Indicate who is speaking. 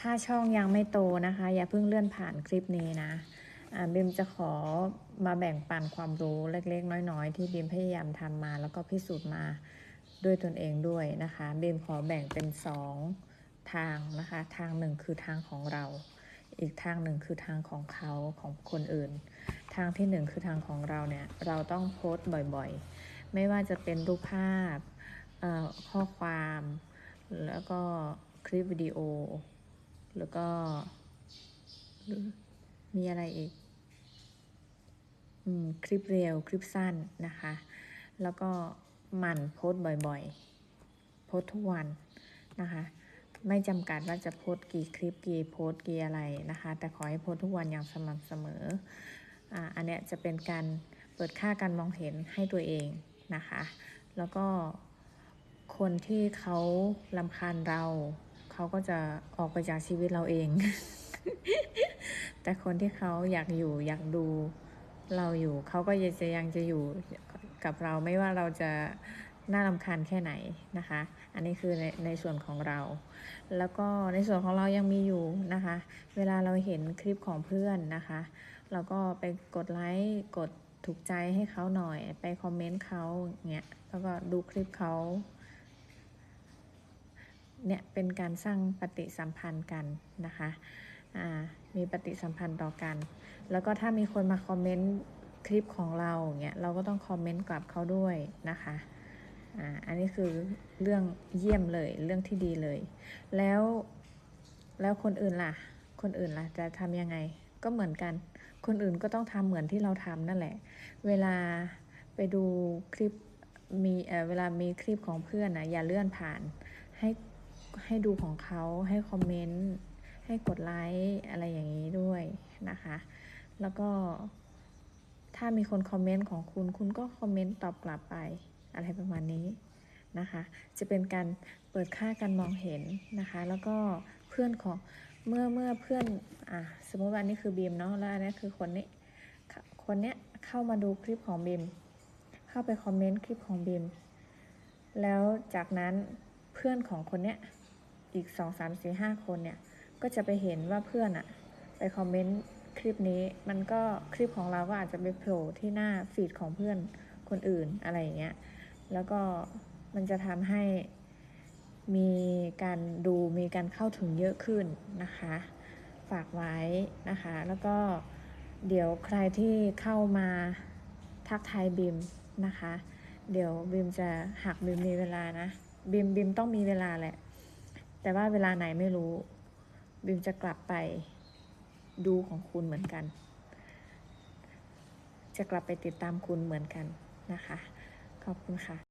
Speaker 1: ถ้าช่องยังไม่โตนะคะ อย่าเพิ่งเลื่อนผ่านคลิปนี้นะบิมจะขอมาแบ่งปันความรู้เล็กๆ น้อยๆ ที่บิมพยายามทำมา แล้วก็พิสูจน์มาด้วยตนเองด้วยนะคะบิมขอแบ่งเป็นสองทางนะคะ ทางหนึ่งคือทางของเรา อีกทางหนึ่งคือทางของเขาของคนอื่น ทางที่หนึ่งคือทางของเราเนี่ยเราต้องโพสต์บ่อยๆ ไม่ว่าจะเป็นรูปภาพข้อความ แล้วก็คลิปวิดีโอ แล้วก็มีอะไรอีกอคลิปเรียวคลิปสั้นนะคะ แล้วก็หมั่นโพสบ่อยๆ โพสทุกวันนะคะ ไม่จำกัดว่าจะโพสกี่คลิปกี่โพสกี่อะไรนะคะ แต่ขอให้โพสทุกวันอย่างสม่ำเสมออ่าอันเนี้ยจะเป็นการเปิดค่าการมองเห็นให้ตัวเองนะคะ แล้วก็คนที่เขาลำคาญเรา เขาก็จะออกไปจากชีวิตเราเอง แต่คนที่เขาอยากอยู่อยากดูเราอยู่ เขาก็ยังจะยังจะอยู่กับเราไม่ว่าเราจะน่ารำคาญแค่ไหนนะคะ อันนี้คือในในส่วนของเรา แล้วก็ในส่วนของเรายังมีอยู่นะคะ เวลาเราเห็นคลิปของเพื่อนนะคะ เราก็ไปกดไลค์ กดถูกใจให้เขาหน่อย ไปคอมเมนต์เขาเงี้ย แล้วก็ดูคลิปเขา เนี่ยเป็นการสร้างปฏิสัมพันธ์กันนะคะมีปฏิสัมพันธ์ต่อกัน แล้วก็ถ้ามีคนมาคอมเมนต์คลิปของเราเงี้ยเราก็ต้องคอมเมนต์กลับเขาด้วยนะคะอ,อันนี้คือเรื่องเยี่ยมเลยเรื่องที่ดีเลย แล้วแล้วคนอื่นล่ะ คนอื่นล่ะจะทำยังไงก็เหมือนกัน คนอื่นก็ต้องทำเหมือนที่เราทำนั่นแหละ เวลาไปดูคลิปมีเวลามีคลิปของเพื่อนนะอย่าเลื่อนผ่านให้ ให้ดูของเขาให้คอมเมนต์ให้กดไลค์อะไรอย่างนี้ด้วยนะคะ แล้วก็ถ้ามีคนคอมเมนต์ของคุณ คุณก็คอมเมนต์ตอบกลับไปอะไรประมาณนี้นะคะ จะเป็นการเปิดค่าการมองเห็นนะคะ แล้วก็เพื่อนของเมื่อเมื่อเพื่อนอะสมมติว่านี่คือบีมเนาะแล้วอันนี้คือคนนี้คนเนี้ยเข้ามาดูคลิปของบีมเข้าไปคอมเมนต์คลิปของบีมแล้วจากนั้นเพื่อนของคนเนี้ย อีกสองสามสี่ห้าคนเนี่ย ก็จะไปเห็นว่าเพื่อนอะไปคอมเมนต์คลิปนี้ มันก็คลิปของเราก็อาจจะไปโผล่ที่หน้าฟีดของเพื่อนคนอื่นอะไรอย่างเงี้ย แล้วก็มันจะทำให้มีการดูมีการเข้าถึงเยอะขึ้นนะคะ ฝากไว้นะคะ แล้วก็เดี๋ยวใครที่เข้ามาทักทายบิมนะคะ เดี๋ยวบิมจะหักบิมมีเวลานะ บิมบิมต้องมีเวลาแหละ แต่ว่าเวลาไหนไม่รู้ บิมจะกลับไปดูของคุณเหมือนกัน จะกลับไปติดตามคุณเหมือนกันนะคะ ขอบคุณค่ะ